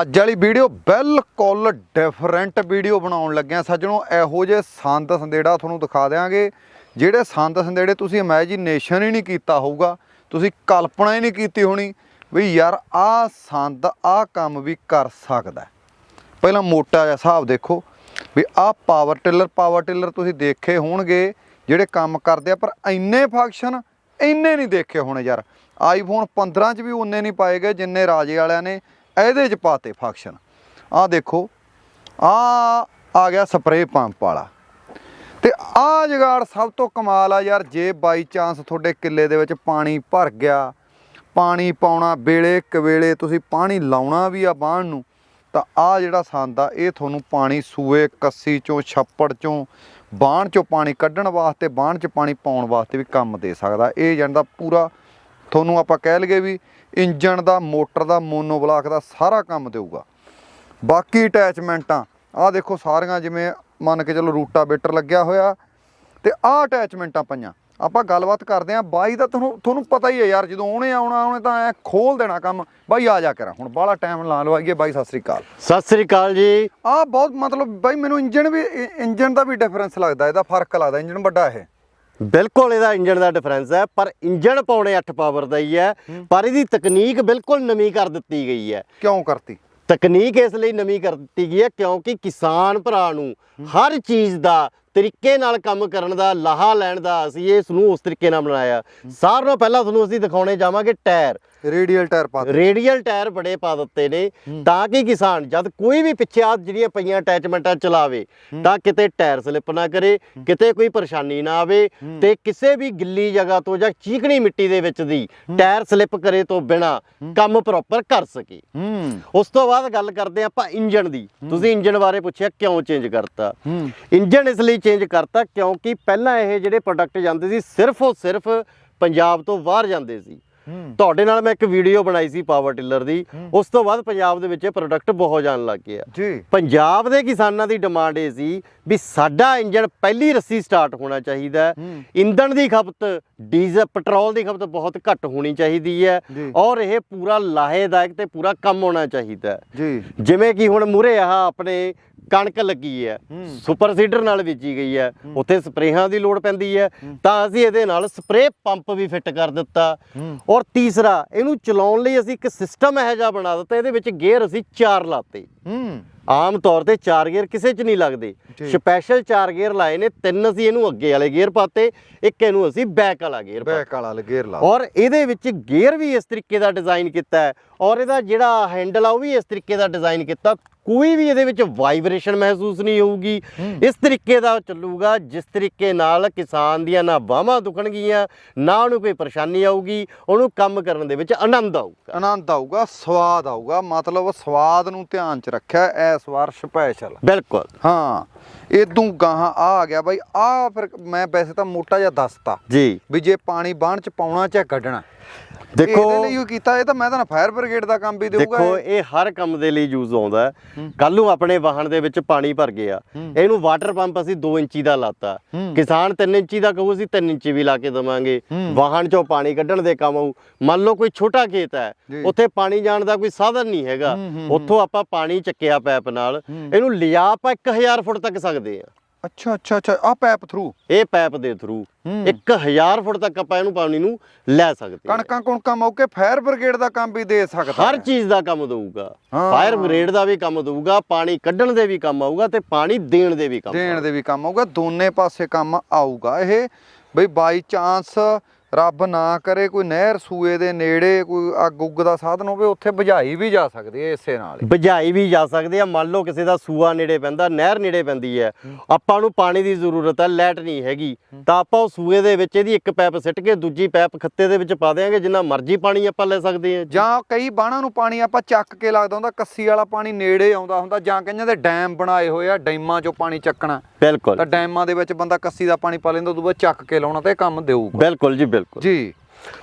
ਅੱਜ ਵਾਲੀ ਵੀਡੀਓ ਬਿਲਕੁਲ ਡਿਫਰੈਂਟ ਵੀਡੀਓ ਬਣਾਉਣ ਲੱਗਿਆ ਸੱਜਣੋ, ਇਹੋ ਜਿਹੇ ਸੰਦ ਸੰਦੇੜਾ ਤੁਹਾਨੂੰ ਦਿਖਾ ਦਿਆਂਗੇ, ਜਿਹੜੇ ਸੰਦ ਸੰਦੇੜੇ ਤੁਸੀਂ ਇਮੇਜਿਨੇਸ਼ਨ ਹੀ ਨਹੀਂ ਕੀਤਾ ਹੋਊਗਾ, ਤੁਸੀਂ ਕਲਪਨਾ ਹੀ ਨਹੀਂ ਕੀਤੀ ਹੋਣੀ ਵੀ ਯਾਰ ਆਹ ਸੰਦ ਆਹ ਕੰਮ ਵੀ ਕਰ ਸਕਦਾ ਪਹਿਲਾਂ ਮੋਟਾ ਜਿਹਾ ਹਿਸਾਬ ਦੇਖੋ ਵੀ ਆਹ ਪਾਵਰ ਟਿਲਰ ਪਾਵਰ ਟਿਲਰ ਤੁਸੀਂ ਦੇਖੇ ਹੋਣਗੇ, ਜਿਹੜੇ ਕੰਮ ਕਰਦੇ ਆ, ਪਰ ਇੰਨੇ ਫੰਕਸ਼ਨ ਇੰਨੇ ਨਹੀਂ ਦੇਖੇ ਹੋਣੇ ਯਾਰ। ਆਈਫੋਨ 15 ਚ ਵੀ ਉਨੇ ਨਹੀਂ ਪਾਏ ਗਏ, ਜਿੰਨੇ ਰਾਜੇ ਵਾਲਿਆਂ ਨੇ ਇਹਦੇ ਚ ਪਾਤੇ ਫੰਕਸ਼ਨ। ਆਹ ਦੇਖੋ, ਆਹ ਆ ਗਿਆ ਸਪਰੇਅ ਪੰਪ ਵਾਲਾ। ਤੇ ਆਹ ਜਗਾੜ ਸਭ ਤੋਂ ਕਮਾਲ ਆ ਯਾਰ, ਜੇ ਬਾਈ ਚਾਂਸ ਤੁਹਾਡੇ ਕਿੱਲੇ ਦੇ ਵਿੱਚ ਪਾਣੀ ਭਰ ਗਿਆ, ਪਾਣੀ ਪਾਉਣਾ ਵੇਲੇ ਕਵੇਲੇ ਤੁਸੀਂ ਪਾਣੀ ਲਾਉਣਾ ਵੀ ਆ ਬਾਣ ਨੂੰ, ਤਾਂ ਆ ਜਿਹੜਾ ਸੰਦ ਆ, ਇਹ ਤੁਹਾਨੂੰ ਪਾਣੀ ਸੂਏ, ਕੱਸੀ ਚੋਂ, ਛੱਪੜ ਚੋਂ ਬਾਣ ਚੋਂ ਪਾਣੀ ਕੱਢਣ ਵਾਸਤੇ ਬਾਣ 'ਚ ਪਾਣੀ ਪਾਉਣ ਵਾਸਤੇ ਵੀ ਕੰਮ ਦੇ ਸਕਦਾ। ਇਹ ਜਾਂਦਾ ਪੂਰਾ ਤੁਹਾਨੂੰ ਆਪਾਂ ਕਹਿ ਲਈਏ ਵੀ ਇੰਜਨ ਦਾ ਮੋਟਰ ਦਾ ਮੋਨੋਬਲਾਕ ਦਾ ਸਾਰਾ ਕੰਮ ਦੇਊਗਾ। ਬਾਕੀ ਅਟੈਚਮੈਂਟਾਂ ਆਹ ਦੇਖੋ ਸਾਰੀਆਂ ਜਿਵੇਂ ਮੰਨ ਕੇ ਚਲੋ ਰੂਟਾਵੇਟਰ ਲੱਗਿਆ ਹੋਇਆ ਤੇ ਆਹ ਅਟੈਚਮੈਂਟਾਂ ਪਈਆਂ। ਆਪਾਂ ਗੱਲਬਾਤ ਕਰਦੇ ਆਂ ਬਾਈ ਦਾ ਤੁਹਾਨੂੰ ਤੁਹਾਨੂੰ ਪਤਾ ਹੀ ਹੈ ਯਾਰ ਜਦੋਂ ਉਹਨੇ ਆਉਣਾ ਉਹਨੇ ਤਾਂ ਐ ਖੋਲ ਦੇਣਾ ਕੰਮ। ਬਾਈ ਆ ਜਾ ਕਰਾਂ ਹੁਣ ਬਾਹਲਾ ਟਾਈਮ ਲਾ ਲਵਾਈਏ ਬਾਈ ਸਤਿ ਸ੍ਰੀ ਅਕਾਲ। ਸਤਿ ਸ੍ਰੀ ਅਕਾਲ ਜੀ। ਆਹ ਬਹੁਤ ਮਤਲਬ ਬਾਈ ਮੈਨੂੰ ਇੰਜਨ ਵੀ ਇੰਜਨ ਦਾ ਵੀ ਡਿਫਰੈਂਸ ਲੱਗਦਾ ਇਹਦਾ ਫ਼ਰਕ ਲੱਗਦਾ ਇੰਜਨ ਵੱਡਾ ਇਹ। ਬਿਲਕੁਲ ਇਹਦਾ ਇੰਜਨ ਦਾ ਡਿਫਰੈਂਸ ਹੈ ਪਰ ਇੰਜਨ ਪਾਉਣੇ 8 ਪਾਵਰ ਦਾ ਹੀ ਹੈ ਪਰ ਇਹਦੀ ਤਕਨੀਕ ਬਿਲਕੁਲ ਨਵੀਂ ਕਰ ਦਿੱਤੀ ਗਈ ਹੈ। ਕਿਉਂ ਕਰਤੀ? ਤਕਨੀਕ ਇਸ ਲਈ ਨਵੀਂ ਕਰ ਦਿੱਤੀ ਗਈ ਹੈ ਕਿਉਂਕਿ ਕਿਸਾਨ ਭਰਾ ਨੂੰ ਹਰ ਚੀਜ਼ ਦਾ ਤਰੀਕੇ ਨਾਲ ਕੰਮ ਕਰਨ ਦਾ ਲਾਹਾ ਲੈਣ ਦਾ ਅਸੀਂ ਇਸ ਨੂੰ ਉਸ ਤਰੀਕੇ ਨਾਲ ਬਣਾਇਆ। ਸਾਰਿਆਂ ਨਾਲੋਂ ਪਹਿਲਾਂ ਤੁਹਾਨੂੰ ਅਸੀਂ ਦਿਖਾਉਣੇ ਜਾਵਾਂਗੇ ਟਾਇਰ। ਰੇਡੀਅਲ ਟਾਇਰ ਪਾ ਦਿੱਤੇ। ਰੇਡੀਅਲ ਟਾਇਰ ਬੜੇ ਪਾ ਦਿੱਤੇ ਨੇ ਤਾਂ ਕਿ ਕਿਸਾਨ ਜਦ ਕੋਈ ਵੀ ਪਿੱਛੇ ਆ ਜਿਹੜੀਆਂ ਪਈਆਂ ਅਟੈਚਮੈਂਟਾਂ ਚਲਾਵੇ ਤਾਂ ਕਿਤੇ ਟਾਇਰ ਸਲਿੱਪ ਨਾ ਕਰੇ ਕਿਤੇ ਕੋਈ ਪਰੇਸ਼ਾਨੀ ਨਾ ਆਵੇ ਤੇ ਕਿਸੇ ਵੀ ਗਿੱਲੀ ਜਗ੍ਹਾ ਤੋਂ ਜਾਂ ਚੀਕਣੀ ਮਿੱਟੀ ਦੇ ਵਿੱਚ ਦੀ ਟਾਇਰ ਸਲਿੱਪ ਕਰੇ ਤੋਂ ਬਿਨਾ ਕੰਮ ਪ੍ਰੋਪਰ ਕਰ ਸਕੇ। ਉਸ ਤੋਂ ਬਾਅਦ ਗੱਲ ਕਰਦੇ ਆਪਾਂ ਇੰਜਨ ਦੀ। ਤੁਸੀਂ ਇੰਜਨ ਬਾਰੇ ਪੁੱਛਿਆ ਕਿਉਂ ਚੇਂਜ ਕਰਤਾ? ਹੂੰ। ਇੰਜਨ ਇਸ ਲਈ ਚੇਂਜ ਕਰਤਾ ਕਿਉਂਕਿ ਪਹਿਲਾਂ ਇਹ ਜਿਹੜੇ ਪ੍ਰੋਡਕਟ ਜਾਂਦੇ ਸੀ ਸਿਰਫ ਉਹ ਸਿਰਫ ਪੰਜਾਬ ਤੋਂ ਬਾਹਰ ਜਾਂਦੇ ਸੀ। ਤੁਹਾਡੇ ਨਾਲ ਮੈਂ ਇੱਕ ਵੀਡੀਓ ਬਣਾਈ ਸੀ ਪਾਵਰ ਟਿਲਰ ਦੀ। ਉਸ ਤੋਂ ਬਾਅਦ ਪੰਜਾਬ ਦੇ ਵਿੱਚ ਇਹ ਪ੍ਰੋਡਕਟ ਬਹੁਤ ਜਾਣ ਲੱਗ ਗਿਆ। ਜੀ। ਪੰਜਾਬ ਦੇ ਕਿਸਾਨਾਂ ਦੀ ਡਿਮਾਂਡ ਇਹ ਸੀ ਵੀ ਸਾਡਾ ਇੰਜਨ ਪਹਿਲੀ ਰੱਸੀ ਸਟਾਰਟ ਹੋਣਾ ਚਾਹੀਦਾ। ਇੰਧਨ ਦੀ ਖਪਤ ਡੀਜ਼ਲ ਪੈਟਰੋਲ ਦੀ ਖਪਤ ਬਹੁਤ ਘੱਟ ਹੋਣੀ ਚਾਹੀਦੀ ਹੈ। ਔਰ ਇਹ ਪੂਰਾ ਲਾਹੇਦਾਇਕ ਤੇ ਪੂਰਾ ਕੰਮ ਹੋਣਾ ਚਾਹੀਦਾ ਜੀ। ਜਿਵੇਂ ਕਿ ਹੁਣ ਮੂਰੇ ਆਹ ਆਪਣੇ ਕਣਕ ਲੱਗੀ ਹੈ। ਸੁਪਰ ਸੀਡਰ ਨਾਲ ਬੀਜੀ ਗਈ ਹੈ ਉੱਥੇ ਸਪਰੇਹਾਂ ਦੀ ਲੋੜ ਪੈਂਦੀ ਹੈ ਤਾਂ ਅਸੀਂ ਇਹਦੇ ਨਾਲ ਸਪਰੇਅ ਪੰਪ ਵੀ ਫਿੱਟ ਕਰ ਦਿੱਤਾ। ਔਰ ਤੀਸਰਾ ਇਹਨੂੰ ਚਲਾਉਣ ਲਈ ਅਸੀਂ ਇੱਕ ਸਿਸਟਮ ਇਹੋ ਜਿਹਾ ਬਣਾ ਦਿੱਤਾ ਇਹਦੇ ਵਿੱਚ ਗੇਅਰ ਅਸੀਂ ਚਾਰ ਲਾਤੇ। ਆਮ ਤੌਰ ਤੇ ਚਾਰ ਗੇਅਰ ਕਿਸੇ 'ਚ ਨਹੀਂ ਲੱਗਦੇ। ਸਪੈਸ਼ਲ ਚਾਰ ਗੇਅਰ ਲਾਏ ਨੇ ਤਿੰਨ ਅਸੀਂ ਇਹਨੂੰ ਅੱਗੇ ਵਾਲੇ ਗੇਅਰ ਪਾਤੇ ਇੱਕ ਇਹਨੂੰ ਅਸੀਂ ਬੈਕ ਵਾਲਾ ਗੇਅਰ ਬੈਕ ਵਾਲਾ ਲਗੇਰ ਲਾ ਔਰ ਇਹਦੇ ਵਿੱਚ ਗੇਅਰ ਵੀ ਇਸ ਤਰੀਕੇ ਦਾ ਡਿਜ਼ਾਈਨ ਕੀਤਾ ਹੈ। ਔਰ ਇਹਦਾ ਜਿਹੜਾ ਹੈਂਡਲ ਆ ਉਹ ਵੀ ਇਸ ਤਰੀਕੇ ਦਾ ਡਿਜ਼ਾਈਨ ਕੀਤਾ। ਕੋਈ ਵੀ ਇਹਦੇ ਵਿੱਚ ਵਾਈਬ੍ਰੇਸ਼ਨ ਮਹਿਸੂਸ ਨਹੀਂ ਹੋਊਗੀ। ਇਸ ਤਰੀਕੇ ਦਾ ਚੱਲੂਗਾ ਜਿਸ ਤਰੀਕੇ ਨਾਲ ਕਿਸਾਨ ਦੀਆਂ ਨਾ ਬਾਹਾਂ ਦੁਖਣਗੀਆਂ ਨਾ ਉਹਨੂੰ ਕੋਈ ਪਰੇਸ਼ਾਨੀ ਆਊਗੀ ਉਹਨੂੰ ਕੰਮ ਕਰਨ ਦੇ ਵਿੱਚ ਆਨੰਦ ਆਊਗਾ। ਆਨੰਦ ਆਊਗਾ ਸਵਾਦ ਆਊਗਾ ਮਤਲਬ ਸਵਾਦ ਨੂੰ ਧਿਆਨ ਚ ਰੱਖਿਆ ਐਸ ਵਾਰ ਸਪੈਸ਼ਲ। ਬਿਲਕੁਲ। ਹਾਂ। ਇਦੋਂ ਗਾਹਾਂ ਆ ਆ ਗਿਆ ਬਾਈ ਆ ਫਿਰ ਮੈਂ ਵੈਸੇ ਤਾਂ ਮੋਟਾ ਜਿਹਾ ਦੱਸਤਾ ਜੀ। ਵੀ ਜੇ ਪਾਣੀ ਬਾਣ ਚ ਪਾਉਣਾ ਚਾਹੇ ਕੱਢਣਾ। ਦੇਖੋ ਇਹਦੇ ਲਈ ਉਹ ਕੀਤਾ ਇਹ ਤਾਂ ਮੈਂ ਤਾਂ ਫਾਇਰ ਬ੍ਰਿਗੇਡ ਦਾ ਕੰਮ ਵੀ ਦੇਊਗਾ। ਦੇਖੋ ਇਹ। ਹਰ ਕੰਮ ਦੇ ਲਈ ਯੂਜ਼ ਆਉਂਦਾ ਕੱਲ ਨੂੰ ਆਪਣੇ ਵਾਹਣ ਦੇ ਵਿੱਚ ਪਾਣੀ ਭਰ ਗਿਆ ਇਹਨੂੰ ਵਾਟਰ ਪੰਪ ਅਸੀਂ 2 ਇੰਚੀ ਦਾ ਲਾਤਾ। ਕਿਸਾਨ 3 ਇੰਚੀ ਦਾ ਕਹੂ ਅਸੀਂ 3 ਇੰਚੀ ਵੀ ਲਾ ਕੇ ਦਵਾਂਗੇ। ਵਾਹਣ ਚੋਂ ਪਾਣੀ ਕੱਢਣ ਦੇ ਕੰਮ ਆਊ। ਮੰਨ ਲਓ ਕੋਈ ਛੋਟਾ ਖੇਤ ਹੈ। ਉੱਥੇ ਪਾਣੀ ਜਾਣ ਦਾ ਕੋਈ ਸਾਧਨ ਨਹੀਂ ਹੈਗਾ। ਉੱਥੋਂ ਆਪਾਂ ਪਾਣੀ ਚੱਕਿਆ ਪੈਪ ਨਾਲ। ਇਹਨੂੰ ਲਿਜਾ ਆਪਾਂ 1000 ਫੁੱਟ ਤੱਕ ਸਕਦੇ ਆ। ਅੱਛਾ ਅੱਛਾ ਅੱਛਾ ਆ ਪੈਪ ਥਰੂ ਇਹ ਪੈਪ ਦੇ ਥਰੂ ਹੂੰ। 1000 ਫੁੱਟ ਤੱਕ ਆਪਾਂ ਇਹਨੂੰ ਪਾਣੀ ਨੂੰ ਲੈ ਸਕਦੇ ਕਣਕਾਂ ਕੁਣਕਾਂ ਮੌਕੇ ਫਾਇਰ ਬ੍ਰਿਗੇਡ ਦਾ ਕੰਮ ਵੀ ਦੇ ਸਕਦਾ ਹਰ। ਚੀਜ਼ ਦਾ ਕੰਮ ਦਊਗਾ। ਫਾਇਰ ਬ੍ਰਿਗੇਡ ਦਾ ਵੀ ਕੰਮ ਦਊਗਾ ਪਾਣੀ ਕੱਢਣ ਦੇ ਵੀ ਕੰਮ ਆਊਗਾ ਤੇ ਪਾਣੀ ਦੇਣ ਦੇ ਵੀ ਕੰਮ ਦੇਣ ਦੇ ਵੀ ਕੰਮ ਆਊਗਾ ਦੋਨੇ ਪਾਸੇ ਕੰਮ ਆਊਗਾ ਇਹ। ਬਈ ਬਾਈ ਚਾਂਸ ਰੱਬ ਨਾ ਕਰੇ ਕੋਈ ਨਹਿਰ ਸੂਏ ਦੇ ਨੇੜੇ ਕੋਈ ਅੱਗ ਉੱਗ ਦਾ ਸਾਧਨ ਹੋਵੇ ਉੱਥੇ ਬੁਝਾਈ ਵੀ ਜਾ ਸਕਦੀ ਹੈ ਇਸੇ ਨਾਲ ਹੀ। ਬੁਝਾਈ ਵੀ ਜਾ ਸਕਦੇ ਆ ਮੰਨ ਲਓ ਕਿਸੇ ਦਾ ਸੂਆ ਨੇੜੇ ਪੈਂਦਾ ਨਹਿਰ ਨੇੜੇ ਪੈਂਦੀ ਹੈ। ਆਪਾਂ ਨੂੰ ਪਾਣੀ ਦੀ ਜ਼ਰੂਰਤ ਹੈ ਲਾਈਟ ਨਹੀਂ ਹੈਗੀ। ਤਾਂ ਆਪਾਂ ਉਹ ਸੂਏ ਦੇ ਵਿੱਚ ਇਹਦੀ ਇੱਕ ਪੈਪ ਸਿੱਟ ਕੇ ਦੂਜੀ ਪੈਪ ਖੱਤੇ ਦੇ ਵਿੱਚ ਪਾ ਦੇਾਂਗੇ ਜਿੰਨਾ ਮਰਜ਼ੀ ਪਾਣੀ ਆਪਾਂ ਲੈ ਸਕਦੇ ਹਾਂ। ਜਾਂ ਕਈ ਬਾਣਾਂ ਨੂੰ ਪਾਣੀ ਆਪਾਂ ਚੱਕ ਕੇ ਲੱਗਦਾ ਹੁੰਦਾ ਕੱਸੀ ਵਾਲਾ ਪਾਣੀ ਨੇੜੇ ਆਉਂਦਾ ਹੁੰਦਾ ਜਾਂ ਕਈਆਂ ਦੇ ਡੈਮ ਬਣਾਏ ਹੋਏ ਆ ਡੈਮਾਂ 'ਚੋਂ ਪਾਣੀ ਚੱਕਣਾ। ਬਿਲਕੁਲ। ਤਾਂ ਡੈਮਾਂ ਦੇ ਵਿੱਚ ਬੰਦਾ ਕੱਸੀ ਦਾ ਪਾਣੀ ਪਾ ਲੈਂਦਾ ਉਦੋਂ ਬਾਅਦ ਚੱਕ ਕੇ ਲਾਉਣਾ ਤੇ ਕੰਮ ਦੇਊਗਾ। ਬਿਲਕੁਲ ਜੀ ਬਿਲਕੁਲ ਜੀ।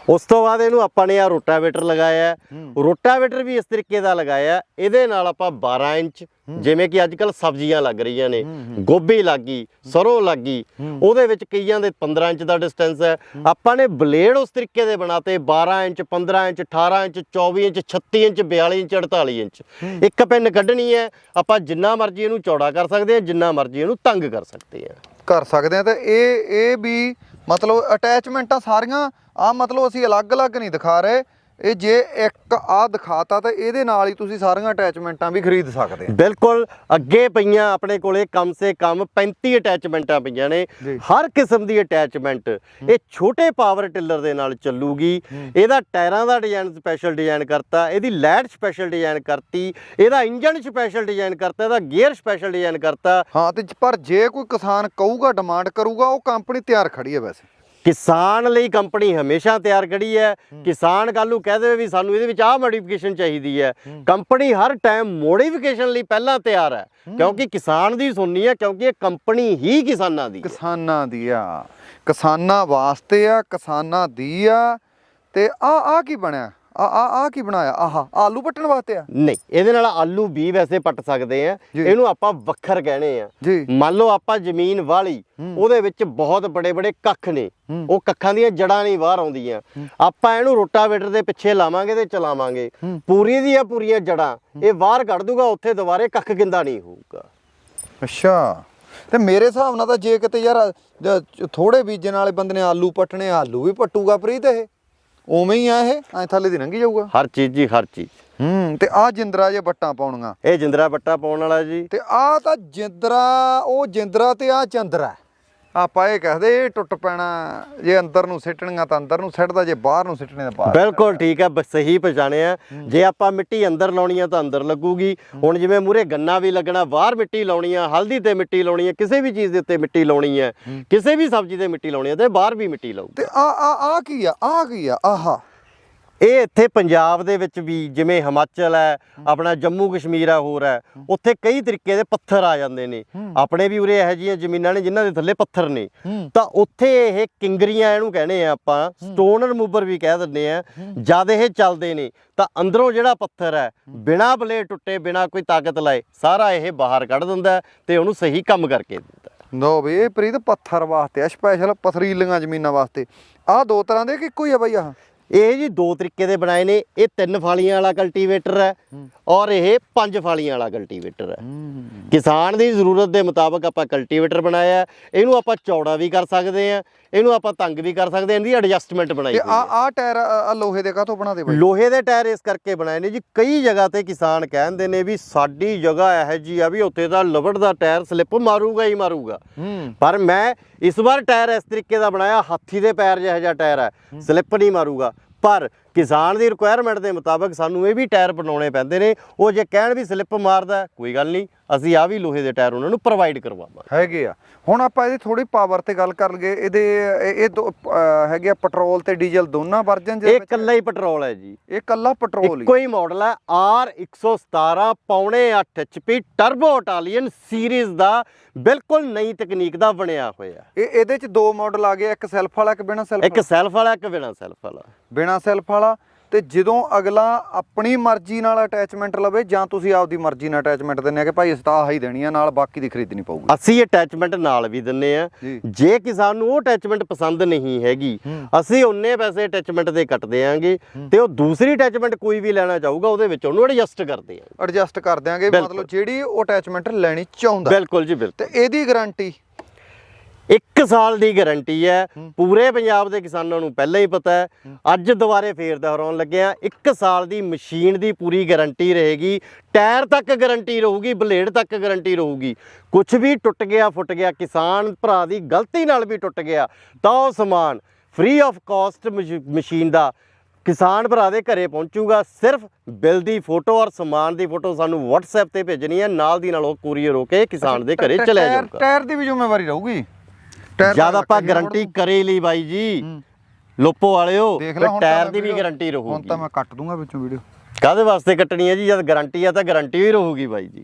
ਉਸ ਤੋਂ ਬਾਅਦ ਇਹਨੂੰ ਆਪਾਂ ਨੇ ਆ ਰੋਟਾਵੇਟਰ ਲਗਾਇਆ ਹੈ। ਰੋਟਾਵੇਟਰ ਵੀ ਇਸ ਤਰੀਕੇ ਦਾ ਲਗਾਇਆ ਹੈ। ਇਹਦੇ ਨਾਲ ਆਪਾਂ 12 ਇੰਚ ਜਿਵੇਂ ਕਿ ਅੱਜ ਕੱਲ ਸਬਜ਼ੀਆਂ ਲੱਗ ਰਹੀਆਂ ਨੇ। ਗੋਭੀ ਲੱਗ ਗਈ ਸਰੋਂ ਲੱਗ ਗਈ। ਉਹਦੇ ਵਿੱਚ ਕਈਆਂ ਦੇ 15 ਇੰਚ ਦਾ ਡਿਸਟੈਂਸ ਹੈ। ਆਪਾਂ ਨੇ ਬਲੇਡ ਉਸ ਤਰੀਕੇ ਦੇ ਬਣਾਤੇ। 12 inch 15 inch 18 inch 24 inch 36 inch 42 inch 48 inch. ਇੱਕ ਪਿੰਨ ਕੱਢਣੀ ਹੈ। ਆਪਾਂ ਜਿੰਨਾ ਮਰਜ਼ੀ ਇਹਨੂੰ ਚੌੜਾ ਕਰ ਸਕਦੇ ਹਾਂ ਜਿੰਨਾ ਮਰਜ਼ੀ ਇਹਨੂੰ ਤੰਗ ਕਰ ਸਕਦੇ ਹਾਂ। ਕਰ ਸਕਦੇ ਆ ਤੇ ਇਹ ਇਹ ਵੀ ਮਤਲਬ ਅਟੈਚਮੈਂਟਾਂ ਸਾਰੀਆਂ ਆ ਮਤਲਬ ਅਸੀਂ ਅਲੱਗ-ਅਲੱਗ ਨਹੀਂ ਦਿਖਾ ਰਹੇ। ਇਹ ਜੇ ਇੱਕ ਆ ਦਿਖਾਤਾ ਤਾਂ ਇਹਦੇ ਨਾਲ ਹੀ ਤੁਸੀਂ ਸਾਰੀਆਂ ਅਟੈਚਮੈਂਟਾਂ ਵੀ ਖਰੀਦ ਸਕਦੇ ਆ। ਬਿਲਕੁਲ ਅੱਗੇ ਪਈਆਂ ਆਪਣੇ ਕੋਲੇ ਕਮ ਸੇ ਕਮ 35 ਅਟੈਚਮੈਂਟਾਂ ਪਈਆਂ ਨੇ। ਹਰ ਕਿਸਮ ਦੀ ਅਟੈਚਮੈਂਟ ਇਹ ਛੋਟੇ ਪਾਵਰ ਟਿਲਰ ਦੇ ਨਾਲ ਚੱਲੂਗੀ। ਇਹਦਾ ਟਾਇਰਾਂ ਦਾ ਡਿਜ਼ਾਈਨ ਸਪੈਸ਼ਲ ਡਿਜ਼ਾਈਨ ਕਰਤਾ ਇਹਦੀ ਲਾਈਟ ਸਪੈਸ਼ਲ ਡਿਜ਼ਾਈਨ ਕਰਤੀ ਇਹਦਾ ਇੰਜਨ ਸਪੈਸ਼ਲ ਡਿਜ਼ਾਈਨ ਕਰਤਾ ਇਹਦਾ ਗੇਅਰ ਸਪੈਸ਼ਲ ਡਿਜ਼ਾਈਨ ਕਰਤਾ। ਹਾਂ ਤੇ ਪਰ ਜੇ ਕੋਈ ਕਿਸਾਨ ਕਹੂਗਾ ਡਿਮਾਂਡ ਕਰੂਗਾ ਉਹ ਕੰਪਨੀ ਤਿਆਰ ਖੜੀ ਹੈ ਵੈਸੇ। ਕਿਸਾਨ ਲਈ ਕੰਪਨੀ ਹਮੇਸ਼ਾ ਤਿਆਰ ਖੜੀ ਹੈ। ਕਿਸਾਨ ਕੱਲ ਨੂੰ ਕਹਿ ਦੇਵੇ ਵੀ ਸਾਨੂੰ ਇਹਦੇ ਵਿੱਚ ਆਹ ਮੋਡੀਫਿਕੇਸ਼ਨ ਚਾਹੀਦੀ ਹੈ। ਕੰਪਨੀ ਹਰ ਟਾਈਮ ਮੋਡੀਫਿਕੇਸ਼ਨ ਲਈ ਪਹਿਲਾਂ ਤਿਆਰ ਹੈ। ਕਿਉਂਕਿ ਕਿਸਾਨ ਦੀ ਸੁਣਨੀ ਹੈ ਕਿਉਂਕਿ ਇਹ ਕੰਪਨੀ ਹੀ ਕਿਸਾਨਾਂ ਦੀ ਕਿਸਾਨਾਂ ਦੀ ਆ। ਕਿਸਾਨਾਂ ਵਾਸਤੇ ਆ ਕਿਸਾਨਾਂ ਦੀ ਆ। ਤੇ ਆ ਆ ਕੀ ਬਣਿਆ? ਆ ਆ ਆ ਕੀ ਬਣਾਇਆ? ਆਹਾ ਆਲੂ ਪੱਟਣ ਵਾਸਤੇ ਆ? ਨਹੀਂ ਇਹਦੇ ਨਾਲ ਆਲੂ ਵੀ ਵੈਸੇ ਪੱਟ ਸਕਦੇ ਆ। ਇਹਨੂੰ ਆਪਾਂ ਵੱਖਰ ਕਹਿਣੇ ਆ। ਮੰਨ ਲਓ ਆਪਾਂ ਜ਼ਮੀਨ ਵਾਲੀ ਉਹਦੇ ਵਿੱਚ ਬਹੁਤ ਬੜੇ ਬੜੇ ਕੱਖ ਨੇ। ਉਹ ਕੱਖਾਂ ਦੀਆਂ ਜੜਾਂ ਨਹੀਂ ਬਾਹਰ ਆਉਂਦੀਆਂ। ਆਪਾਂ ਇਹਨੂੰ ਰੋਟਾਵੇਟਰ ਦੇ ਪਿੱਛੇ ਲਾਵਾਂਗੇ ਤੇ ਚਲਾਵਾਂਗੇ। ਪੂਰੀ ਦੀਆਂ ਪੂਰੀਆਂ ਜੜਾਂ ਇਹ ਬਾਹਰ ਕੱਢ ਦੂਗਾ ਉੱਥੇ ਦੁਬਾਰੇ ਕੱਖ ਗਿੰਦਾ ਨਹੀਂ ਹੋਊਗਾ। ਅੱਛਾ। ਤੇ ਮੇਰੇ ਹਿਸਾਬ ਨਾਲ ਤਾਂ ਜੇ ਕਿਤੇ ਯਾਰ ਥੋੜੇ ਬੀਜਣ ਵਾਲੇ ਬੰਦੇ ਨੇ ਆਲੂ ਪੱਟਣੇ ਆਲੂ ਵੀ ਪੱਟੂਗਾ ਪ੍ਰੀਤ ਇਹ। ਉਵੇਂ ਹੀ ਆ ਇਹ? ਐ ਥੱਲੇ ਦੀ ਲੰਘੀ ਜਾਊਗਾ। ਹਰ ਚੀਜ਼ ਜੀ ਹਰ ਚੀਜ਼। ਹੂੰ ਤੇ ਆ ਜਿੰਦਰਾ ਜੇ ਬੱਟਾਂ ਪਾਉਣੀਆਂ। ਇਹ ਜਿੰਦਰਾ ਬੱਟਾ ਪਾਉਣ ਵਾਲਾ ਜੀ। ਤੇ ਆ ਤਾਂ ਜਿੰਦਰਾ ਉਹ ਜਿੰਦਰਾ ਤੇ ਆ ਚੰਦਰਾ। ਆਪਾਂ ਇਹ ਕਹਦੇ ਇਹ ਟੁੱਟ ਪੈਣਾ ਜੇ ਅੰਦਰ ਨੂੰ ਸਿੱਟਣੀਆਂ ਤਾਂ ਅੰਦਰ ਨੂੰ ਸਿੱਟਦਾ ਜੇ ਬਾਹਰ ਨੂੰ ਸਿੱਟਣੇ ਤਾਂ ਬਾਹਰ ਬਿਲਕੁਲ ਠੀਕ ਹੈ ਸਹੀ ਪਛਾਣਿਆ ਜੇ ਆਪਾਂ ਮਿੱਟੀ ਅੰਦਰ ਲਾਉਣੀ ਆ ਤਾਂ ਅੰਦਰ ਲੱਗੂਗੀ। ਹੁਣ ਜਿਵੇਂ ਮੂਰੇ ਗੰਨਾ ਵੀ ਲੱਗਣਾ ਬਾਹਰ ਮਿੱਟੀ ਲਾਉਣੀ ਆ ਹਲਦੀ ਤੇ ਮਿੱਟੀ ਲਾਉਣੀ ਆ ਕਿਸੇ ਵੀ ਚੀਜ਼ ਦੇ ਉੱਤੇ ਮਿੱਟੀ ਲਾਉਣੀ ਹੈ। ਕਿਸੇ ਵੀ ਸਬਜ਼ੀ ਤੇ ਮਿੱਟੀ ਲਾਉਣੀ ਹੈ ਤੇ ਬਾਹਰ ਵੀ ਮਿੱਟੀ ਲਾਊ ਤੇ ਆ ਆ ਆ ਕੀ ਆ ਆ ਕੀ ਆ ਆਹਾ। ਇਹ ਇੱਥੇ ਪੰਜਾਬ ਦੇ ਵਿੱਚ ਵੀ ਜਿਵੇਂ ਹਿਮਾਚਲ ਹੈ ਆਪਣਾ ਜੰਮੂ ਕਸ਼ਮੀਰ ਹੈ ਹੋਰ ਹੈ ਉੱਥੇ ਕਈ ਤਰੀਕੇ ਦੇ ਪੱਥਰ ਆ ਜਾਂਦੇ ਨੇ। ਆਪਣੇ ਵੀ ਉਰੇ ਇਹੋ ਜਿਹੀਆਂ ਜ਼ਮੀਨਾਂ ਨੇ ਜਿਨ੍ਹਾਂ ਦੇ ਥੱਲੇ ਪੱਥਰ ਨੇ। ਤਾਂ ਉੱਥੇ ਇਹ ਕਿੰਗਰੀਆਂ ਇਹਨੂੰ ਕਹਿੰਦੇ ਆ ਆਪਾਂ ਸਟੋਨ ਰਿਮੂਵਰ ਵੀ ਕਹਿ ਦਿੰਦੇ ਆ। ਜਦ ਇਹ ਚੱਲਦੇ ਨੇ ਤਾਂ ਅੰਦਰੋਂ ਜਿਹੜਾ ਪੱਥਰ ਹੈ ਬਿਨਾ ਬਲੇਡ ਟੁੱਟੇ ਬਿਨਾ ਕੋਈ ਤਾਕਤ ਲਾਏ ਸਾਰਾ ਇਹ ਬਾਹਰ ਕੱਢ ਦਿੰਦਾ ਤੇ ਉਹਨੂੰ ਸਹੀ ਕੰਮ ਕਰਕੇ ਦਿੰਦਾ। ਨੋ ਵੀ ਇਹ ਪ੍ਰੀਤ ਪੱਥਰ ਵਾਸਤੇ ਆ ਸਪੈਸ਼ਲ ਪਥਰੀਲੀਆਂ ਜ਼ਮੀਨਾਂ ਵਾਸਤੇ। ਆ ਦੋ ਤਰ੍ਹਾਂ ਦੇ ਕਿ ਇੱਕੋ ਹੀ ਆ ਬਾਈ ਆਹ? ਇਹ ਜੀ ਦੋ ਤਰੀਕੇ ਦੇ ਬਣਾਏ ਨੇ। ਇਹ ਤਿੰਨ ਫਾਲੀਆਂ ਵਾਲਾ ਕਲਟੀਵੇਟਰ ਹੈ ਔਰ ਇਹ ਪੰਜ ਫਾਲੀਆਂ ਵਾਲਾ ਕਲਟੀਵੇਟਰ ਹੈ। ਕਿਸਾਨ ਦੀ ਜ਼ਰੂਰਤ ਦੇ ਮੁਤਾਬਕ ਆਪਾਂ ਕਲਟੀਵੇਟਰ ਬਣਾਇਆ। ਇਹਨੂੰ ਆਪਾਂ ਚੌੜਾ ਵੀ ਕਰ ਸਕਦੇ ਆ ਇਹਨੂੰ ਆਪਾਂ ਤੰਗ ਵੀ ਕਰ ਸਕਦੇ ਆ ਇਹਦੀ ਐਡਜਸਟਮੈਂਟ ਬਣਾਈ ਹੋਈ ਆ ਹੈ। ਆ ਟਾਇਰ ਆ ਆ ਲੋਹੇ ਦੇ ਕਾਹਤੋਂ ਬਣਾਦੇ ਬਾਈ? ਲੋਹੇ ਦੇ ਟਾਇਰ ਇਸ ਕਰਕੇ ਬਣਾਏ ਨੇ ਜੀ। ਕਈ ਜਗ੍ਹਾ ਤੇ ਕਿਸਾਨ ਕਹਿੰਦੇ ਨੇ ਵੀ ਸਾਡੀ ਜਗ੍ਹਾ ਇਹੋ ਜੀ ਆ ਵੀ ਉੱਥੇ ਤਾਂ ਲਵੜ ਦਾ ਟਾਇਰ ਸਲਿੱਪ ਮਾਰੂਗਾ ਹੀ ਮਾਰੂਗਾ। ਪਰ ਮੈਂ ਇਸ ਵਾਰ ਟਾਇਰ ਇਸ ਤਰੀਕੇ ਦਾ ਬਣਾਇਆ ਹਾਥੀ ਦੇ ਪੈਰ ਜਿਹੋ ਜਿਹਾ ਟਾਇਰ ਹੈ ਸਲਿੱਪ ਨਹੀਂ ਮਾਰੂਗਾ। ਪਰ ਕਿਸਾਨ ਦੀ ਰਿਕੁਆਇਰਮੈਂਟ ਦੇ ਮੁਤਾਬਕ ਸਾਨੂੰ ਇਹ ਵੀ ਟਾਇਰ ਬਣਾਉਣੇ ਪੈਂਦੇ ਨੇ। ਉਹ ਜੇ ਕਹਿਣ ਵੀ ਸਲਿੱਪ ਮਾਰਦਾ ਕੋਈ ਗੱਲ ਨਹੀਂ ਅਸੀਂ ਆ ਵੀ ਲੋਹੇ ਦੇ ਟਾਇਰ ਉਹਨਾਂ ਨੂੰ ਪ੍ਰੋਵਾਈਡ ਕਰਵਾਵਾਂਗੇ। ਹੈਗੇ ਆ। ਹੁਣ ਆਪਾਂ ਇਹਦੀ ਥੋੜੀ ਪਾਵਰ ਤੇ ਗੱਲ ਕਰ ਲਈਏ ਇਹਦੇ ਇਹ ਦੋ, ਹੈਗੇ ਆ ਪੈਟਰੋਲ ਤੇ ਡੀਜ਼ਲ ਦੋਨਾਂ ਵਰਜਨ ਦੇ ਇਹ ਇਕੱਲਾ ਹੀ ਪੈਟਰੋਲ ਹੈ ਜੀ। ਇਹ ਕੱਲਾ ਪੈਟਰੋਲ ਹੀ। ਇੱਕੋ ਹੀ ਮਾਡਲ ਹੈ R117 ਪੌਣੇ 8 HP ਟਰਬੋ ਇਟਾਲੀਅਨ ਸੀਰੀਜ਼ ਦਾ ਬਿਲਕੁਲ ਨਈ ਤਕਨੀਕ ਦਾ ਬਣਿਆ ਹੋਇਆ ਇਹ ਇਹਦੇ ਚ ਦੋ ਮਾਡਲ ਆ ਗਏ ਇੱਕ ਸੈਲਫ ਵਾਲਾ ਇੱਕ ਬਿਨਾ ਸੈਲਫ ਇੱਕ ਸੈਲਫ ਵਾਲਾ ਇੱਕ ਬਿਨਾ ਸੈਲਫ ਵਾਲਾ। ਬਿਨਾ ਸੈਲਫ ਵਾਲਾ ਤੇ ਜਦੋਂ ਅਗਲਾ ਆਪਣੀ ਮਰਜ਼ੀ ਨਾਲ ਅਟੈਚਮੈਂਟ ਲਵੇ ਜਾਂ ਤੁਸੀਂ ਆਪਦੀ ਮਰਜ਼ੀ ਨਾਲ ਅਟੈਚਮੈਂਟ ਦਿੰਦੇ ਆ ਕਿ ਭਾਈ ਅਸੀਂ ਤਾਂ ਆਹ ਹੀ ਦੇਣੀ ਆ ਨਾਲ ਬਾਕੀ ਦੀ ਖਰੀਦਣੀ ਪਊਗੀ। ਅਸੀਂ ਅਟੈਚਮੈਂਟ ਨਾਲ ਵੀ ਦਿੰਨੇ ਆ। ਜੀ। ਕਿਸਾਨ ਨੂੰ ਉਹ ਅਟੈਚਮੈਂਟ ਪਸੰਦ ਨਹੀਂ ਹੈਗੀ ਅਸੀਂ ਉਨੇ ਪੈਸੇ ਅਟੈਚਮੈਂਟ ਦੇ ਕੱਟ ਦਿਆਂਗੇ ਤੇ ਉਹ ਦੂਸਰੀ ਅਟੈਚਮੈਂਟ ਕੋਈ ਵੀ ਲੈਣਾ ਚਾਹੂਗਾ ਉਹਦੇ ਵਿੱਚ ਉਹਨੂੰ ਐਡਜਸਟ ਕਰ ਦਿਆਂਗੇ। ਐਡਜਸਟ ਕਰ ਦਿਆਂਗੇ। ਮਤਲਬ ਜਿਹੜੀ ਉਹ ਅਟੈਚਮੈਂਟ ਲੈਣੀ ਚਾਹੁੰਦਾ। ਬਿਲਕੁਲ ਜੀ ਬਿਲਕੁਲ। ਤੇ ਇਹਦੀ ਗਾਰੰਟੀ ਇੱਕ ਸਾਲ ਦੀ ਗਾਰੰਟੀ ਹੈ। ਪੂਰੇ ਪੰਜਾਬ ਦੇ ਕਿਸਾਨਾਂ ਨੂੰ ਪਹਿਲਾਂ ਹੀ ਪਤਾ ਹੈ। ਅੱਜ ਦੁਬਾਰੇ ਫੇਰ ਦੁਹਰਾਉਣ ਲੱਗਿਆ ਇੱਕ ਸਾਲ ਦੀ ਮਸ਼ੀਨ ਦੀ ਪੂਰੀ ਗਾਰੰਟੀ ਰਹੇਗੀ। ਟਾਇਰ ਤੱਕ ਗਾਰੰਟੀ ਰਹੂਗੀ ਬਲੇਡ ਤੱਕ ਗਾਰੰਟੀ ਰਹੂਗੀ। ਕੁਝ ਵੀ ਟੁੱਟ ਗਿਆ ਫੁੱਟ ਗਿਆ ਕਿਸਾਨ ਭਰਾ ਦੀ ਗਲਤੀ ਨਾਲ ਵੀ ਟੁੱਟ ਗਿਆ ਤਾਂ ਉਹ ਸਮਾਨ ਫ੍ਰੀ ਆਫ ਕਾਸਟ ਮਸ਼ੀਨ ਦਾ ਕਿਸਾਨ ਭਰਾ ਦੇ ਘਰੇ ਪਹੁੰਚੂਗਾ। ਸਿਰਫ ਬਿੱਲ ਦੀ ਫੋਟੋ ਔਰ ਸਮਾਨ ਦੀ ਫੋਟੋ ਸਾਨੂੰ WhatsApp ਤੇ ਭੇਜਣੀ ਹੈ। ਨਾਲ ਦੀ ਨਾਲ ਉਹ ਕੁਰੀਅਰ ਹੋ ਕੇ ਕਿਸਾਨ ਦੇ ਘਰੇ ਚਲਿਆ ਟਾਇਰ- ਜਾਊਗਾ। ਟਾਇਰ ਦੀ ਵੀ ਜ਼ਿੰਮੇਵਾਰੀ ਰਹੂਗੀ। ਟਾਇਰ ਜਦ ਆਪਾਂ ਗਾਰੰਟੀ ਕਰੇ ਲਈ ਬਾਈ ਜੀ ਲੋਪੋ ਵਾਲਿਓ ਹੁਣ ਟਾਇਰ ਦੀ ਵੀ ਗਾਰੰਟੀ ਹੁਣ ਰਹੂਗੀ। ਤਾਂ ਮੈਂ ਕੱਟ ਦੂੰਗਾ ਵਿੱਚੋਂ ਵੀਡੀਓ। ਕਾਦੇ ਵਾਸਤੇ ਕੱਟਣੀ ਹੈ ਜੀ? ਜਦ ਗਾਰੰਟੀ ਆ ਤਾਂ ਗਾਰੰਟੀ ਵੀ ਰਹੂਗੀ ਬਾਈ ਜੀ।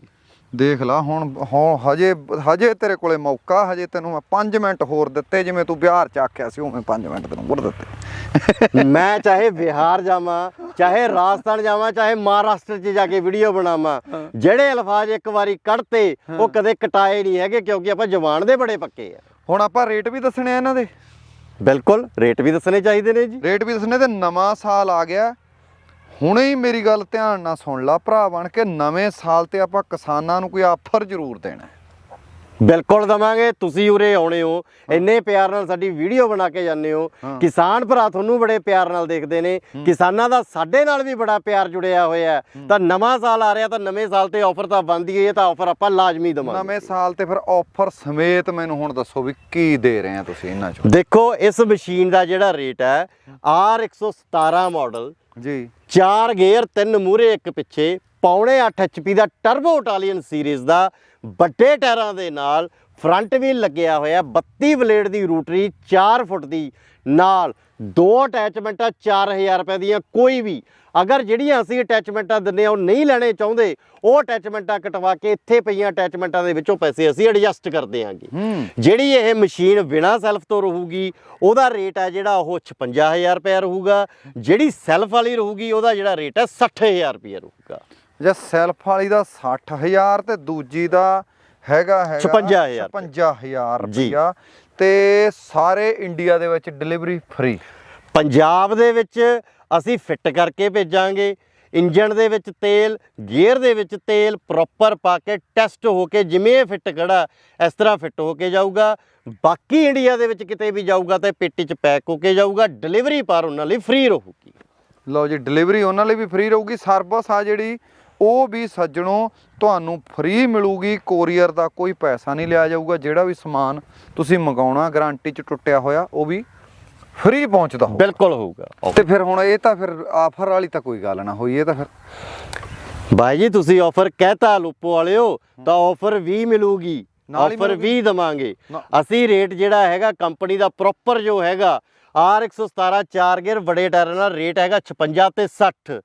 ਦੇਖ ਲਾ ਹੁਣ ਹੁਣ ਹਜੇ ਹਜੇ ਤੇਰੇ ਕੋਲੇ ਮੌਕਾ ਹਜੇ ਤੈਨੂੰ ਮੈਂ 5 ਮਿੰਟ ਹੋਰ ਦਿੱਤੇ ਜਿਵੇਂ ਤੂੰ ਬਿਹਾਰ ਚ ਆਖਿਆ ਸੀ ਉਵੇਂ 5 ਮਿੰਟ ਤੈਨੂੰ ਹੋਰ ਦਿੱਤੇ। ਮੈਂ ਚਾਹੇ ਬਿਹਾਰ ਜਾਵਾਂ ਚਾਹੇ ਰਾਜਸਥਾਨ ਜਾਵਾਂ ਚਾਹੇ ਮਹਾਰਾਸ਼ਟਰ 'ਚ ਜਾ ਕੇ ਵੀਡੀਓ ਬਣਾਵਾਂ ਜਿਹੜੇ ਅਲਫਾਜ਼ ਇੱਕ ਵਾਰੀ ਕੱਢਤੇ ਉਹ ਕਦੇ ਕਟਾਏ ਨਹੀਂ ਹੈਗੇ ਕਿਉਂਕਿ ਆਪਾਂ ਜ਼ਬਾਨ ਦੇ ਬੜੇ ਪੱਕੇ ਆ। ਹੁਣ ਆਪਾਂ ਰੇਟ ਵੀ ਦੱਸਣੇ ਆ ਇਹਨਾਂ ਦੇ। ਬਿਲਕੁਲ ਰੇਟ ਵੀ ਦੱਸਣੇ ਚਾਹੀਦੇ ਨੇ ਜੀ। ਰੇਟ ਵੀ ਦੱਸਣੇ ਤੇ ਨਵਾਂ ਸਾਲ ਆ ਗਿਆ। ਹੁਣੇ ਹੀ ਮੇਰੀ ਗੱਲ ਧਿਆਨ ਨਾਲ ਸੁਣ ਲਾ ਭਰਾ ਬਣ ਕੇ ਨਵੇਂ ਸਾਲ ਤੇ ਆਪਾਂ ਕਿਸਾਨਾਂ ਨੂੰ ਕੋਈ ਆਫਰ ਜ਼ਰੂਰ ਦੇਣਾ। ਬਿਲਕੁਲ ਦਵਾਂਗੇ। ਤੁਸੀਂ ਉਰੇ ਆਉਣੇ ਹੋ। ਇੰਨੇ ਪਿਆਰ ਨਾਲ ਸਾਡੀ ਵੀਡੀਓ ਬਣਾ ਕੇ ਜਾਂਦੇ ਹੋ। ਕਿਸਾਨ ਭਰਾ ਤੁਹਾਨੂੰ ਬੜੇ ਪਿਆਰ ਨਾਲ ਦੇਖਦੇ ਨੇ। ਕਿਸਾਨਾਂ ਦਾ ਸਾਡੇ ਨਾਲ ਵੀ ਬੜਾ ਪਿਆਰ ਜੁੜਿਆ ਹੋਇਆ। ਤਾਂ ਨਵਾਂ ਸਾਲ ਆ ਰਿਹਾ ਤਾਂ ਨਵੇਂ ਸਾਲ ਤੇ ਆਫਰ ਤਾਂ ਬਣਦੀ ਹੈ ਤਾਂ ਆਫਰ ਆਪਾਂ ਲਾਜ਼ਮੀ ਦਵਾਂਗੇ। ਨਵੇਂ ਸਾਲ ਤੇ ਫਿਰ ਆਫਰ ਸਮੇਤ ਮੈਨੂੰ ਹੁਣ ਦੱਸੋ ਵੀ ਕੀ ਦੇ ਰਹੇ ਆ ਤੁਸੀਂ ਇਹਨਾਂ ਚੋਂ? ਦੇਖੋ ਇਸ ਮਸ਼ੀਨ ਦਾ ਜਿਹੜਾ ਰੇਟ ਹੈ R117 ਮਾਡਲ ਜੀ। ਚਾਰ ਗੇਅਰ ਤਿੰਨ ਮੂਰੇ ਇੱਕ ਪਿੱਛੇ। ਪੌਣੇ 8 HP ਦਾ ਟਰਬੋ ਇਟਾਲੀਅਨ ਸੀਰੀਜ਼ ਦਾ ਵੱਡੇ ਟਾਇਰਾਂ ਦੇ ਨਾਲ ਫਰੰਟ ਵੀਲ ਲੱਗਿਆ ਹੋਇਆ 32 ਬਲੇਡ ਦੀ ਰੂਟਰੀ 4 ਫੁੱਟ ਦੀ ਨਾਲ ਦੋ ਅਟੈਚਮੈਂਟਾਂ 4000 ਰੁਪਏ ਦੀਆਂ ਕੋਈ ਵੀ। ਅਗਰ ਜਿਹੜੀਆਂ ਅਸੀਂ ਅਟੈਚਮੈਂਟਾਂ ਦਿੰਦੇ ਆ ਉਹ ਨਹੀਂ ਲੈਣੇ ਚਾਹੁੰਦੇ ਉਹ ਅਟੈਚਮੈਂਟਾਂ ਕਟਵਾ ਕੇ ਇੱਥੇ ਪਈਆਂ ਅਟੈਚਮੈਂਟਾਂ ਦੇ ਵਿੱਚੋਂ ਪੈਸੇ ਅਸੀਂ ਐਡਜਸਟ ਕਰ ਦਿਆਂਗੇ। ਹੂੰ। ਜਿਹੜੀ ਇਹ ਮਸ਼ੀਨ ਬਿਨਾ ਸੈਲਫ ਤੋਂ ਰਹੂਗੀ ਉਹਦਾ ਰੇਟ ਹੈ ਜਿਹੜਾ ਉਹ 56000 ਰੁਪਏ ਰਹੂਗਾ ਜਿਹੜੀ ਸੈਲਫ ਵਾਲੀ ਰਹੂਗੀ ਉਹਦਾ ਜਿਹੜਾ ਰੇਟ ਹੈ 60000 ਰੁਪਏ ਰਹੂਗਾ। ਜੇ ਸੈਲਫ ਵਾਲੀ ਦਾ 60000 ਤੇ ਦੂਜੀ ਦਾ ਹੈਗਾ ਹੈਗਾ 56,000 55000 ਜੀ। ਰੁਪਇਆ ਤੇ ਸਾਰੇ ਇੰਡੀਆ ਦੇ ਵਿੱਚ ਡਿਲੀਵਰੀ ਫ੍ਰੀ। ਪੰਜਾਬ ਦੇ ਵਿੱਚ ਅਸੀਂ ਫਿੱਟ ਕਰਕੇ ਭੇਜਾਂਗੇ। ਇੰਜਨ ਦੇ ਵਿੱਚ ਤੇਲ ਗੀਅਰ ਦੇ ਵਿੱਚ ਤੇਲ ਪ੍ਰੋਪਰ ਪਾ ਕੇ ਟੈਸਟ ਹੋ ਕੇ ਜਿਵੇਂ ਇਹ ਫਿੱਟ ਖੜਾ ਇਸ ਤਰ੍ਹਾਂ ਫਿੱਟ ਹੋ ਕੇ ਜਾਊਗਾ। ਬਾਕੀ ਇੰਡੀਆ ਦੇ ਵਿੱਚ ਕਿਤੇ ਵੀ ਜਾਊਗਾ ਤਾਂ ਪੇਟੀ 'ਚ ਪੈਕ ਹੋ ਕੇ ਜਾਊਗਾ। ਡਿਲੀਵਰੀ ਪਰ ਉਹਨਾਂ ਲਈ ਫ੍ਰੀ ਰਹੂਗੀ। ਲਓ ਜੀ ਡਿਲੀਵਰੀ ਉਹਨਾਂ ਲਈ ਵੀ ਫ੍ਰੀ ਰਹੂਗੀ। ਸਰਵਿਸ ਆ ਜਿਹੜੀ ਉਹ ਵੀ ਸੱਜਣੋ ਤੁਹਾਨੂੰ ਫ੍ਰੀ ਮਿਲੂਗੀ ਕੋਰੀਅਰ ਦਾ ਕੋਈ ਪੈਸਾ ਨਹੀਂ ਲਿਆ ਜਾਊਗਾ ਜਿਹੜਾ ਵੀ ਸਮਾਨ ਤੁਸੀਂ ਮੰਗਾਉਣਾ ਗਾਰੰਟੀ 'ਚ ਟੁੱਟਿਆ ਹੋਇਆ ਉਹ ਵੀ ਫ੍ਰੀ ਪਹੁੰਚਦਾ ਹੋਊ ਬਿਲਕੁਲ ਹੋਊਗਾ। ਤੇ ਫਿਰ ਹੁਣ ਇਹ ਤਾਂ ਫਿਰ ਆਫਰ ਵਾਲੀ ਤਾਂ ਕੋਈ ਗੱਲ ਨਾ ਹੋਈ ਇਹ ਤਾਂ ਫਿਰ ਭਾਈ ਜੀ ਤੁਸੀਂ ਆਫਰ ਕਹਿਤਾ ਲੁੱਪੋ ਵਾਲਿਓ ਤਾਂ ਆਫਰ ਵੀ ਮਿਲੂਗੀ ਆਫਰ। ਵੀ ਦਵਾਂਗੇ। ਅਸੀਂ ਰੇਟ ਜਿਹੜਾ ਹੈਗਾ ਕੰਪਨੀ ਦਾ ਪ੍ਰੋਪਰ ਜੋ ਹੈਗਾ R117 4 ਗੇਅਰ ਬੜੇ ਟਾਇਰਾਂ ਨਾਲ ਰੇਟ ਹੈਗਾ 56 ਤੇ 60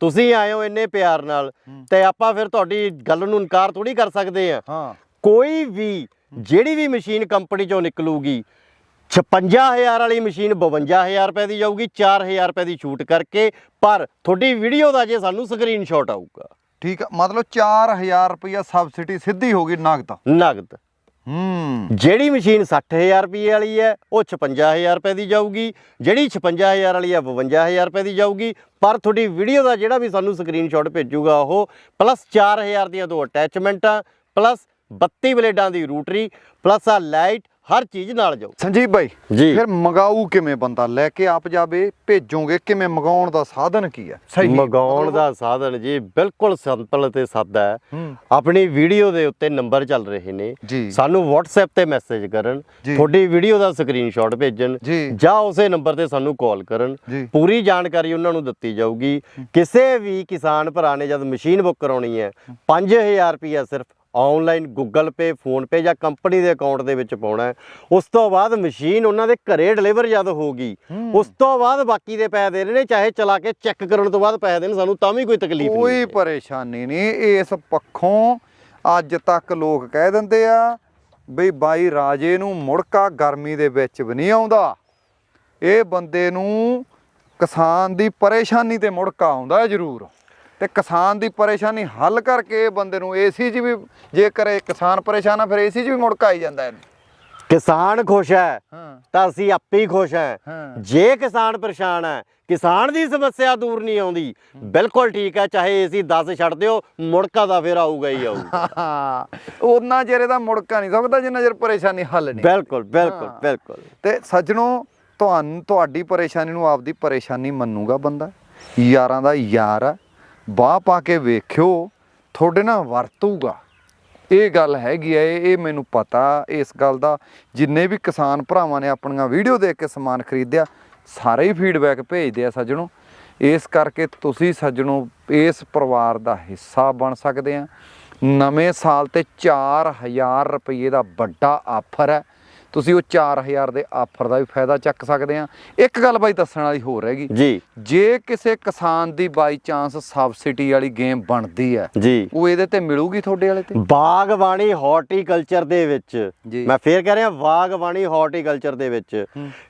ਤੁਸੀਂ ਆਏ ਹੋ ਇੰਨੇ ਪਿਆਰ ਨਾਲ। ਤੇ ਆਪਾਂ ਫਿਰ ਤੁਹਾਡੀ ਗੱਲ ਨੂੰ ਇਨਕਾਰ ਥੋੜੀ ਕਰ ਸਕਦੇ ਆ ਕੋਈ ਵੀ ਜਿਹੜੀ ਵੀ ਮਸ਼ੀਨ ਕੰਪਨੀ ਚੋਂ ਨਿਕਲੂਗੀ 56000 ਵਾਲੀ ਮਸ਼ੀਨ 52000 ਰੁਪਏ ਦੀ ਜਾਊਗੀ 4000 ਰੁਪਏ ਦੀ ਛੂਟ ਕਰਕੇ ਪਰ ਤੁਹਾਡੀ ਵੀਡੀਓ ਦਾ ਜੇ ਸਾਨੂੰ ਸਕਰੀਨਸ਼ਾਟ ਆਊਗਾ। ਠੀਕ ਆ ਮਤਲਬ 4000 ਰੁਪਇਆ ਸਬਸਿਡੀ ਸਿੱਧੀ ਹੋ ਗਈ ਨਗਦ। ਨਗਦ। ਹੂੰ। ਜਿਹੜੀ ਮਸ਼ੀਨ 60000 ਰੁਪਏ ਵਾਲੀ ਹੈ, ਉਹ 56000 ਰੁਪਏ ਦੀ ਜਾਊਗੀ। ਜਿਹੜੀ 56000 ਵਾਲੀ ਹੈ 52000 ਰੁਪਏ ਦੀ ਜਾਊਗੀ। ਪਰ ਤੁਹਾਡੀ ਵੀਡੀਓ ਦਾ ਜਿਹੜਾ ਵੀ ਸਾਨੂੰ ਸਕਰੀਨਸ਼ਾਟ ਭੇਜੂਗਾ ਉਹ ਪਲੱਸ 4000 ਦੀਆਂ ਦੋ ਅਟੈਚਮੈਂਟਾਂ ਪਲੱਸ 32 ਬਲੇਡਾਂ ਦੀ ਰੂਟਰੀ ਪਲੱਸ ਆ ਲਾਈਟ ਹਰ ਚੀਜ਼ ਨਾਲ ਜਾਊ ਸੰਜੀਵ ਭਾਈ ਜੀ। ਫਿਰ ਮੰਗਾਊ ਕਿਵੇਂ ਬੰਦਾ ਲੈ ਕੇ ਆਪ ਜਾਵੇ ਭੇਜੋਗੇ ਕਿਵੇਂ ਮੰਗਾਉਣ ਦਾ ਸਾਧਨ ਕੀ ਹੈ? ਮਗਾਉਣ ਦਾ ਸਾਧਨ ਜੀ ਬਿਲਕੁਲ ਸਿੰਪਲ ਤੇ ਸਾਦਾ ਹੈ। ਆਪਣੀ ਵੀਡੀਓ ਦੇ ਉੱਤੇ ਨੰਬਰ ਚੱਲ ਰਹੇ ਨੇ। ਸਾਨੂੰ WhatsApp ਤੇ ਮੈਸੇਜ ਕਰਨ। ਤੁਹਾਡੀ ਵੀਡੀਓ ਦਾ ਸਕਰੀਨਸ਼ਾਟ ਭੇਜਣ ਜੀ। ਉਸੇ ਨੰਬਰ ਤੇ ਸਾਨੂੰ ਕਾਲ ਕਰਨ। ਪੂਰੀ ਜਾਣਕਾਰੀ ਉਹਨਾਂ ਨੂੰ ਦਿੱਤੀ ਜਾਊਗੀ। ਕਿਸੇ ਵੀ ਕਿਸਾਨ ਭਰਾ ਨੇ ਜਦ ਮਸ਼ੀਨ ਬੁੱਕ ਕਰਾਉਣੀ ਹੈ 5000 ਰੁਪਇਆ ਸਿਰਫ online Google Pay PhonePe ਜਾਂ ਕੰਪਨੀ ਦੇ ਅਕਾਊਂਟ ਦੇ ਵਿੱਚ ਪਾਉਣਾ ਉਸ ਤੋਂ ਬਾਅਦ ਮਸ਼ੀਨ ਉਹਨਾਂ ਦੇ ਘਰੇ ਡਿਲੀਵਰ ਜਦ ਹੋਊਗੀ ਹੂੰ। ਉਸ ਤੋਂ ਬਾਅਦ ਬਾਕੀ ਦੇ ਪੈਸੇ ਦੇਣੇ ਨੇ ਚਾਹੇ ਚਲਾ ਕੇ ਚੈੱਕ ਕਰਨ ਤੋਂ ਬਾਅਦ ਪੈਸੇ ਦੇਣ ਸਾਨੂੰ ਤਾਂ ਵੀ ਕੋਈ ਤਕਲੀਫ ਨਹੀਂ ਕੋਈ। ਪਰੇਸ਼ਾਨੀ ਨਹੀਂ ਇਸ ਪੱਖੋਂ ਅੱਜ ਤੱਕ ਲੋਕ ਕਹਿ ਦਿੰਦੇ ਆ ਬਈ ਬਾਈ ਰਾਜੇ ਨੂੰ ਮੁੜਕਾ ਗਰਮੀ ਦੇ ਵਿੱਚ ਵੀ ਨਹੀਂ ਆਉਂਦਾ ਇਹ ਬੰਦੇ ਨੂੰ ਕਿਸਾਨ ਦੀ ਪਰੇਸ਼ਾਨੀ ਤੇ ਮੁੜਕਾ ਆਉਂਦਾ ਜ਼ਰੂਰ ਤੇ ਕਿਸਾਨ ਦੀ ਪਰੇਸ਼ਾਨੀ ਹੱਲ ਕਰਕੇ ਬੰਦੇ ਨੂੰ ਏਸੀ 'ਚ ਵੀ ਜੇਕਰ ਇਹ ਕਿਸਾਨ ਪਰੇਸ਼ਾਨ ਆ ਫਿਰ ਏਸੀ 'ਚ ਵੀ ਮੁੜਕਾ ਆਈ ਜਾਂਦਾ ਇਹਨੂੰ। ਕਿਸਾਨ ਖੁਸ਼ ਹੈ ਤਾਂ ਅਸੀਂ ਆਪੇ ਹੀ ਖੁਸ਼ ਹਾਂ। ਜੇ ਕਿਸਾਨ ਪਰੇਸ਼ਾਨ ਹੈ ਕਿਸਾਨ ਦੀ ਸਮੱਸਿਆ ਦੂਰ ਨਹੀਂ ਆਉਂਦੀ ਬਿਲਕੁਲ ਠੀਕ ਹੈ ਚਾਹੇ ਅਸੀਂ 10 ਛੱਡ ਦਿਓ ਮੁੜਕਾ ਦਾ ਫੇਰ ਆਊਗਾ ਹੀ ਆਊਗਾ। ਉਹਨਾਂ ਚਿਰ ਇਹਦਾ ਮੁੜਕਾ ਨਹੀਂ ਸਕਦਾ ਜਿੰਨਾ ਚਿਰ ਪਰੇਸ਼ਾਨੀ ਹੱਲ ਨਹੀਂ। ਬਿਲਕੁਲ ਬਿਲਕੁਲ। ਬਿਲਕੁਲ। ਤੇ ਸੱਜਣੋ ਤੁਹਾਨੂੰ ਤੁਹਾਡੀ ਪਰੇਸ਼ਾਨੀ ਨੂੰ ਆਪਦੀ ਪਰੇਸ਼ਾਨੀ ਮੰਨੂਗਾ ਬੰਦਾ। ਯਾਰਾਂ ਦਾ ਯਾਰ ਆ। ਬਾਹ ਪਾ ਕੇ ਵੇਖਿਓ, ਤੁਹਾਡੇ ਨਾਲ ਵਰਤੂਗਾ। ਇਹ ਗੱਲ ਹੈਗੀ ਐ ਇਹ ਮੈਨੂੰ ਪਤਾ, ਇਸ ਗੱਲ ਦਾ ਜਿੰਨੇ ਵੀ ਕਿਸਾਨ ਭਰਾਵਾਂ ਨੇ ਆਪਣੀਆਂ ਵੀਡੀਓ ਦੇਖ ਕੇ ਸਮਾਨ ਖਰੀਦਿਆ, ਸਾਰੇ ਹੀ ਫੀਡਬੈਕ ਭੇਜਦੇ ਆ ਸੱਜਣੋ। ਇਸ ਕਰਕੇ ਤੁਸੀਂ ਸੱਜਣੋ, ਇਸ ਪਰਿਵਾਰ ਦਾ ਹਿੱਸਾ ਬਣ ਸਕਦੇ ਆ। ਨਵੇਂ ਸਾਲ ਤੇ 4000 ਰੁਪਏ ਦਾ ਵੱਡਾ ਆਫਰ ਹੈ। ਤੁਸੀਂ ਉਹ 4000 ਦੇ ਆਫਰ ਦਾ ਵੀ ਫਾਇਦਾ ਚੱਕ ਸਕਦੇ ਆ। ਇੱਕ ਗੱਲ ਬਾਈ ਦੱਸਣ ਵਾਲੀ ਹੋਰ ਹੈਗੀ। ਜੀ। ਜੇ ਕਿਸੇ ਕਿਸਾਨ ਦੀ ਬਾਈ ਚਾਂਸ ਸਬਸਿਡੀ ਵਾਲੀ ਗੇਮ ਬਣਦੀ ਹੈ ਜੀ। ਉਹ ਇਹਦੇ ਤੇ ਮਿਲੂਗੀ ਤੁਹਾਡੇ ਵਾਲੇ ਤੇ? ਬਾਗਬਾਨੀ ਹਾਰਟੀਕਲਚਰ ਦੇ ਵਿੱਚ। ਮੈਂ ਫੇਰ ਕਹਿ ਰਿਹਾ ਬਾਗਬਾਨੀ ਹਾਰਟੀਕਲਚਰ ਦੇ ਵਿੱਚ।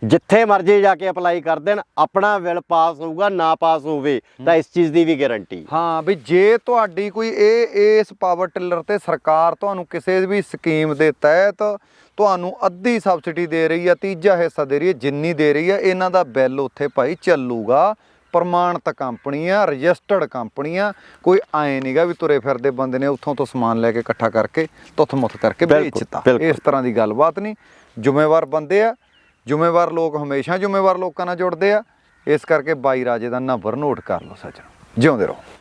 ਜਿੱਥੇ ਮਰਜ਼ੀ ਜਾ ਕੇ ਅਪਲਾਈ ਕਰ ਦੇਣ ਆਪਣਾ ਬਿੱਲ ਪਾਸ ਹੋਊਗਾ ਨਾ ਪਾਸ ਹੋਵੇ ਤਾਂ ਇਸ ਚੀਜ਼ ਦੀ ਵੀ ਗਾਰੰਟੀ। ਹਾਂ ਵੀ ਜੇ ਤੁਹਾਡੀ ਕੋਈ ਇਹ ਇਸ ਪਾਵਰ ਟਿਲਰ ਤੇ ਸਰਕਾਰ ਤੁਹਾਨੂੰ ਕਿਸੇ ਵੀ ਸਕੀਮ ਦੇ ਤਹਿਤ ਤੁਹਾਨੂੰ ਅੱਧੀ ਸਬਸਿਡੀ ਦੇ ਰਹੀ ਹੈ ਤੀਜਾ ਹਿੱਸਾ ਦੇ ਰਹੀ ਹੈ ਜਿੰਨੀ ਦੇ ਰਹੀ ਹੈ ਇਹਨਾਂ ਦਾ ਬਿੱਲ ਉੱਥੇ ਭਾਈ ਚੱਲੂਗਾ। ਪ੍ਰਮਾਣਿਤ ਕੰਪਨੀ ਆ ਰਜਿਸਟਰਡ ਕੰਪਨੀ ਆ ਕੋਈ ਐ ਨਹੀਂਗਾ ਵੀ ਤੁਰੇ ਫਿਰਦੇ ਬੰਦੇ ਨੇ ਉੱਥੋਂ ਤੋਂ ਸਮਾਨ ਲੈ ਕੇ ਇਕੱਠਾ ਕਰਕੇ ਤੁੱਥ-ਮੁੱਥ ਕਰਕੇ ਵੇਚਤਾ। ਇਸ ਤਰ੍ਹਾਂ ਦੀ ਗੱਲਬਾਤ ਨਹੀਂ। ਜ਼ਿੰਮੇਵਾਰ ਬੰਦੇ ਆ। ਜ਼ਿੰਮੇਵਾਰ ਲੋਕ ਹਮੇਸ਼ਾ ਜ਼ਿੰਮੇਵਾਰ ਲੋਕਾਂ ਨਾਲ ਜੁੜਦੇ ਆ। ਇਸ ਕਰਕੇ ਬਾਈ ਰਾਜੇ ਦਾ ਨੰਬਰ ਨੋਟ ਕਰ ਲਓ ਸੱਜਣ। ਜਿਉਂਦੇ ਰਹੋ।